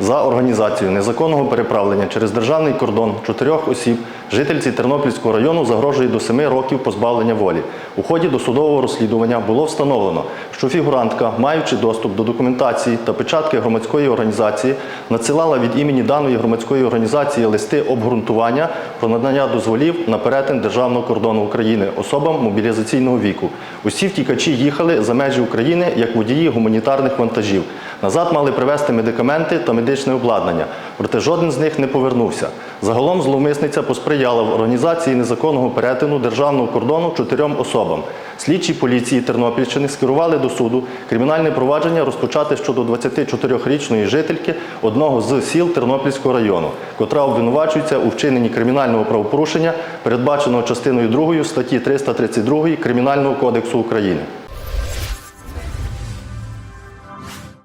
за організацію незаконного переправлення через державний кордон чотирьох осіб жительці Тернопільського району загрожує до 7 років позбавлення волі. У ході досудового розслідування було встановлено, що фігурантка, маючи доступ до документації та печатки громадської організації, надсилала від імені даної громадської організації листи обґрунтування про надання дозволів на перетин державного кордону України особам мобілізаційного віку. Усі втікачі їхали за межі України як водії гуманітарних вантажів. Назад мали привезти медикаменти та медичне обладнання, проте жоден з них не повернувся. Загалом зловмисниця посприяла в організації незаконного перетину державного кордону чотирьом особам. Слідчі поліції Тернопільщини скерували до суду кримінальне провадження розпочати щодо 24-річної жительки одного з сіл Тернопільського району, котра обвинувачується у вчиненні кримінального правопорушення, передбаченого частиною 2 статті 332 Кримінального кодексу України.